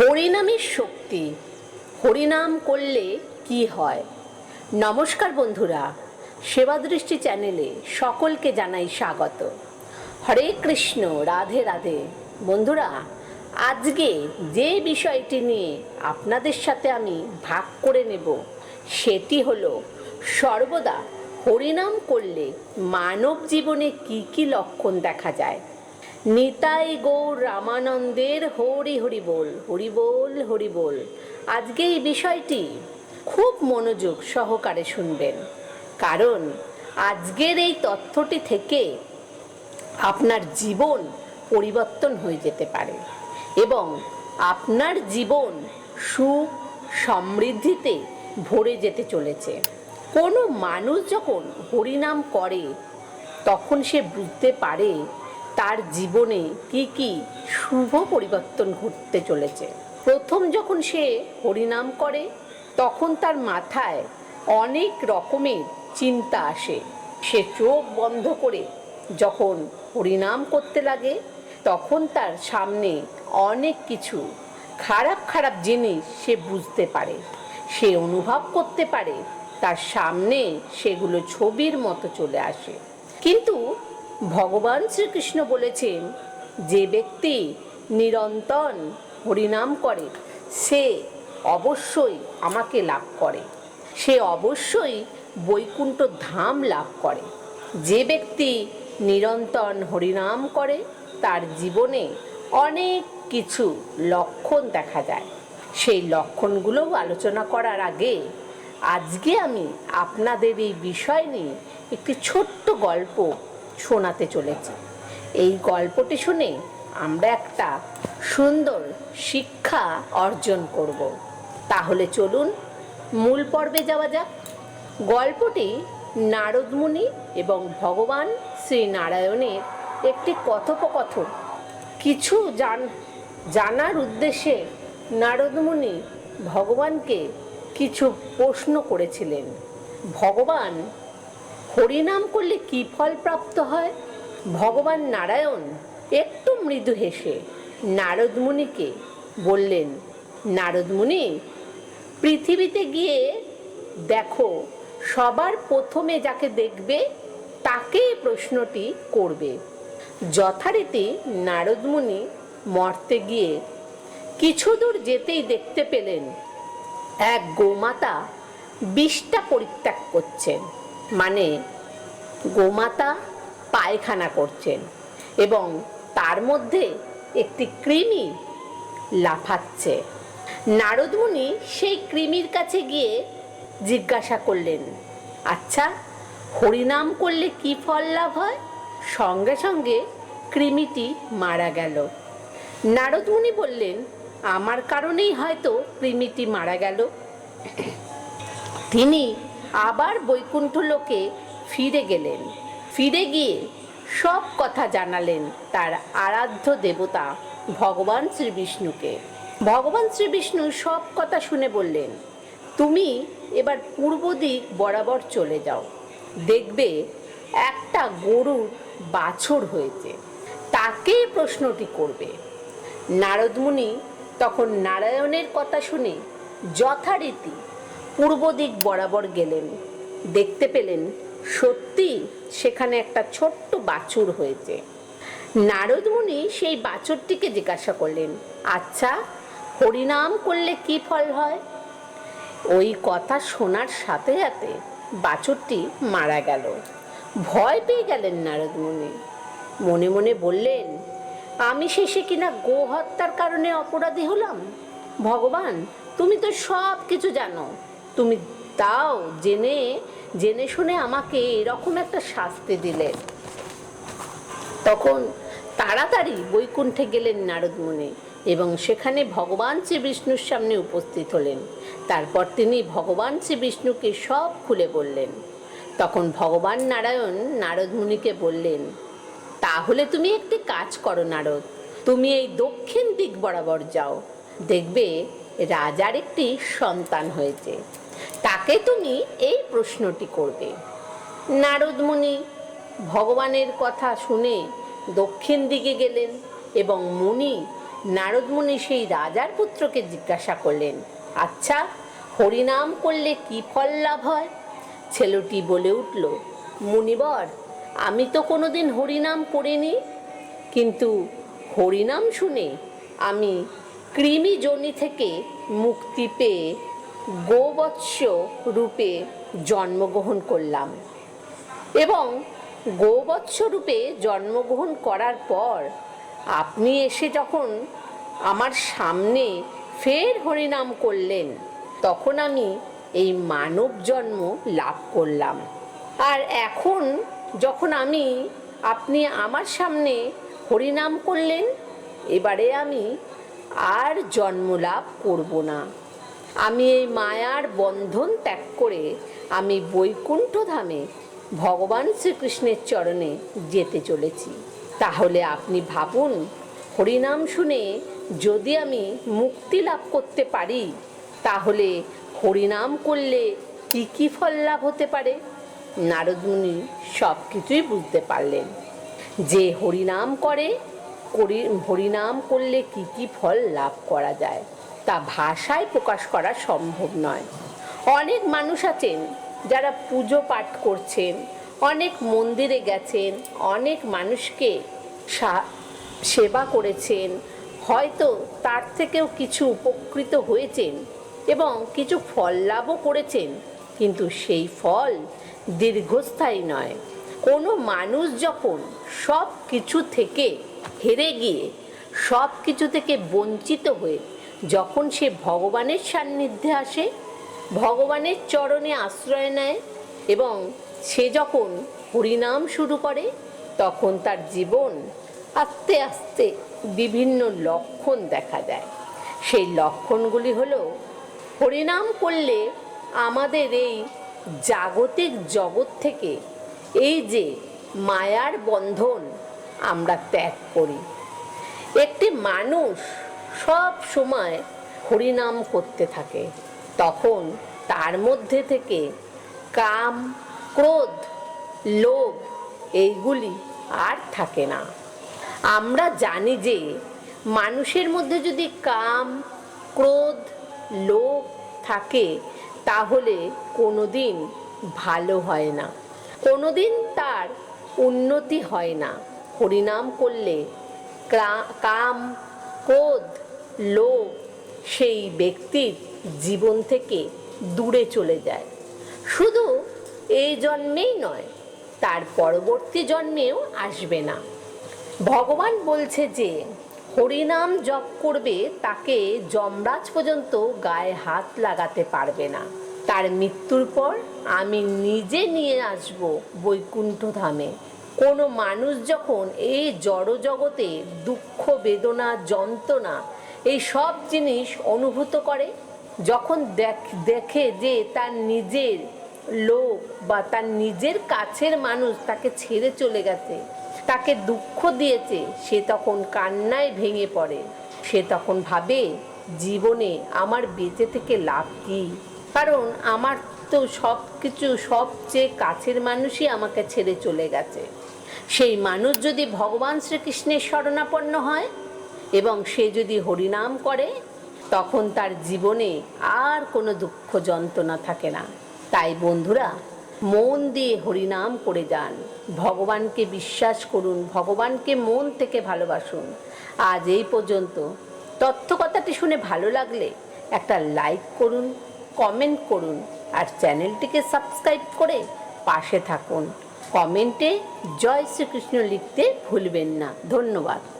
হরিনামের শক্তি। হরিনাম করলে কি হয়? নমস্কার বন্ধুরা, সেবাদৃষ্টি চ্যানেলে সকলকে জানাই স্বাগত। হরে কৃষ্ণ, রাধে রাধে। বন্ধুরা, আজকে যে বিষয়টি নিয়ে আপনাদের সাথে আমি ভাগ করে নেব, সেটি হলো, সর্বদা হরিনাম করলে মানব জীবনে কি কি লক্ষণ দেখা যায়? নিতাই গৌর রামানন্দের হরি হরি বল হরি বল হরি বল। আজকে এই বিষয়টি খুব মনোযোগ সহকারে শুনবেন। কারণ আজকের এই তথ্যটি থেকে আপনার জীবন পরিবর্তন হয়ে যেতে পারে এবং আপনার জীবন সুখ সমৃদ্ধিতে ভরে যেতে চলেছে। কোনো মানুষ যখন হরিনাম করে, তখন সে বুঝতে পারে তার জীবনে কি কি শুভ পরিবর্তন ঘটতে চলেছে। প্রথম যখন সে হরিনাম করে, তখন তার মাথায় অনেক রকমের চিন্তা আসে। সে চোখ বন্ধ করে যখন হরিনাম করতে লাগে, তখন তার সামনে অনেক কিছু খারাপ খারাপ জিনিস সে বুঝতে পারে। সে অনুভব করতে পারে, তার সামনে সেগুলো ছবির মতো চলে আসে। কিন্তু ভগবান শ্রীকৃষ্ণ বলেছেন, যে ব্যক্তি নিরন্তর হরিনাম করে, সে অবশ্যই আমাকে লাভ করে। সে অবশ্যই বৈকুণ্ঠ ধাম লাভ করে। যে ব্যক্তি নিরন্তর হরিনাম করে, তার জীবনে অনেক কিছু লক্ষণ দেখা যায়। সেই লক্ষণগুলোও আলোচনা করার আগে আজকে আমি আপনাদের এই বিষয় নিয়ে একটি ছোট্ট গল্প শোনাতে চলেছি। এই গল্পটি শুনে আমরা একটা সুন্দর শিক্ষা অর্জন করব। তাহলে চলুন মূল পর্বে যাওয়া যাক। গল্পটি নারদমুনি এবং ভগবান শ্রী নারায়ণের একটি কথোপকথন। কিছু জান, জানার উদ্দেশ্যে নারদমুনি ভগবানকে কিছু প্রশ্ন করেছিলেন। ভগবান হরিনাম করলে কি ফল প্রাপ্ত হয়? ভগবান নারায়ণ একটু মৃদু হেসে নারদমুনিকে বললেন নারদমুনি পৃথিবীতে গিয়ে দেখো, সবার প্রথমে যাকে দেখবে তাকে প্রশ্নটি করবে। যথারীতি নারদমুনি মর্তে গিয়ে কিছু দূর যেতেই দেখতে পেলেন, এক গোমাতা বিষটা পরিত্যাগ করছেন। মানে গোমাতা পায়খানা করছেন এবং তার মধ্যে একটি কৃমি লাফাচ্ছে। নারদমুনি সেই কৃমির কাছে গিয়ে জিজ্ঞাসা করলেন আচ্ছা হরিনাম করলে কি ফল লাভ হয়? সঙ্গে সঙ্গে কৃমিটি মারা গেল। নারদমুনি বললেন, আমার কারণেই হয়তো কৃমিটি মারা গেল। তিনি আবার বৈকুণ্ঠ লোকে ফিরে গেলেন। ফিরে গিয়ে সব কথা জানালেন তার আরাধ্য দেবতা ভগবান শ্রী বিষ্ণুকে। ভগবান শ্রী বিষ্ণু সব কথা শুনে বললেন, তুমি এবার পূর্ব দিক বরাবর চলে যাও। দেখবে একটা গরুর বাছর হয়েছে। তাকে প্রশ্নটি করবে। নারদমুনি তখন নারায়ণের কথা শুনে যথারীতি পূর্ব দিক বরাবর গেলেন। দেখতে পেলেন সত্যি সেখানে একটা ছোট্ট বাছুর হয়েছে। নারদমুনি সেই বাছুরটিকে জিজ্ঞাসা করলেন আচ্ছা হরিনাম করলে কি ফল হয়? ওই কথা শোনার সাথে সাথে বাছুরটি মারা গেল। ভয় পেয়ে গেলেন নারদমুনি মনে। মনে বললেন, আমি শেষে কিনা গো হত্যার কারণে অপরাধী হলাম? ভগবান, তুমি তো সব কিছু জানো। তুমি তাও জেনে জেনে শুনে আমাকে এরকম একটা শাস্তি দিলে। তখন তাড়াতাড়ি বৈকুণ্ঠে গেলেন নারদমুনি এবং সেখানে ভগবান শ্রী বিষ্ণুর সামনে উপস্থিত হলেন। তারপর তিনি ভগবান শ্রী বিষ্ণুকে সব খুলে বললেন। তখন ভগবান নারায়ণ নারদমুনিকে বললেন, তাহলে তুমি একটি কাজ করো নারদ, তুমি এই দক্ষিণ দিক বরাবর যাও। দেখবে রাজার একটি সন্তান হয়েছে। তাকে তুমি এই প্রশ্নটি করবে। নারদমুনি ভগবানের কথা শুনে দক্ষিণ দিকে গেলেন এবং মুনি নারদমুনি সেই রাজার পুত্রকে জিজ্ঞাসা করলেন আচ্ছা হরিনাম করলে কি ফল লাভ হয়? ছেলেটি বলে উঠল, মুনিবর, আমি তো কোনোদিন হরিনাম করিনি। কিন্তু হরিনাম শুনে আমি কৃমি জনি থেকে মুক্তি পেয়ে গোবৎস রূপে জন্মগ্রহণ করলাম। এবং গোবৎস রূপে জন্মগ্রহণ করার পর আপনি এসে যখন আমার সামনে ফের হরিনাম করলেন, তখন আমি এই মানব জন্ম লাভ করলাম। আর এখন যখন আমি, আপনি আমার সামনে হরিনাম করলেন, এবারে আমি আর জন্ম লাভ করব না। আমি এই মায়ার বন্ধন ত্যাগ করে আমি বৈকুণ্ঠ ধামে ভগবান শ্রীকৃষ্ণের চরণে যেতে চলেছি। তাহলে আপনি ভাবুন, হরিনাম শুনে যদি আমি মুক্তি লাভ করতে পারি, তাহলে হরিনাম করলে কি কি ফল লাভ হতে পারে? নারদমুনি সব কিছুই বুঝতে পারলেন। যে হরিনাম করে, হরিনাম করলে কি কি ফল লাভ করা যায়? তা ভাষায় প্রকাশ করা সম্ভব নয়। অনেক মানুষ আছেন যারা পুজো পাঠ করছেন, অনেক মন্দিরে গেছেন, অনেক মানুষকে সেবা করেছেন, হয়তো তার থেকেও কিছু উপকৃত হয়েছেন এবং কিছু ফল লাভও করেছেন, কিন্তু সেই ফল দীর্ঘস্থায়ী নয়। কোনো মানুষ যখন সব কিছু থেকে হেরে গিয়ে সব কিছু থেকে বঞ্চিত হয়ে যখন সে ভগবানের সান্নিধ্যে আসে, ভগবানের চরণে আশ্রয় নেয় এবং সে যখন হরিনাম শুরু করে, তখন তার জীবন আস্তে আস্তে বিভিন্ন লক্ষণ দেখা দেয়। সেই লক্ষণগুলি হলো, হরিনাম করলে আমাদের এই জাগতিক জগৎ থেকে এই যে মায়ার বন্ধন আমরা ত্যাগ করি। একটি মানুষ সব সময় হরিনাম করতে থাকে। তখন তার মধ্যে থেকে কাম, ক্রোধ, লোভ এইগুলি আর থাকে না। আমরা জানি যে মানুষের মধ্যে যদি কাম, ক্রোধ, লোভ থাকে, তাহলে কোনো দিন ভালো হয় না। কোনো দিন তার উন্নতি হয় না। হরিনাম করলে কাম, ক্রোধ লোভ সেই ব্যক্তির জীবন থেকে দূরে চলে যায়। শুধু এই জন্মেই নয়, তার পরবর্তী জন্মেও আসবে না। ভগবান বলছে যে, হরিনাম জপ করবে তাকে যমরাজ পর্যন্ত গায়ে হাত লাগাতে পারবে না। তার মৃত্যুর পর আমি নিজে নিয়ে আসব বৈকুণ্ঠ ধামে। কোনো মানুষ যখন এই জড় জগতে দুঃখ, বেদনা, যন্ত্রণা এই সব জিনিস অনুভূত করে যখন দেখ- দেখে যে তার নিজের লোক বা তার নিজের কাছের মানুষ তাকে ছেড়ে চলে গেছে, তাকে দুঃখ দিয়েছে, সে তখন কান্নায় ভেঙে পড়ে। সে তখন ভাবে, জীবনে আমার বেঁচে থেকে লাভ কী? কারণ আমার তো সব কিছু সবচেয়ে কাছের মানুষই আমাকে ছেড়ে চলে গেছে। সেই মানুষ যদি ভগবান শ্রীকৃষ্ণের শরণাপন্ন হয় এবং সে যদি হরিনাম করে, তখন তার জীবনে আর কোনো দুঃখ যন্ত্রণা থাকে না। তাই বন্ধুরা, মন দিয়ে হরিনাম করে যান। ভগবানকে বিশ্বাস করুন, ভগবানকে মন থেকে ভালোবাসুন। আজ এই পর্যন্ত। তথ্য কথাটি শুনে ভালো লাগলে একটা লাইক করুন, কমেন্ট করুন, আর চ্যানেলটিকে সাবস্ক্রাইব করে পাশে থাকুন। কমেন্টে জয় শ্রীকৃষ্ণ লিখতে ভুলবেন না। ধন্যবাদ।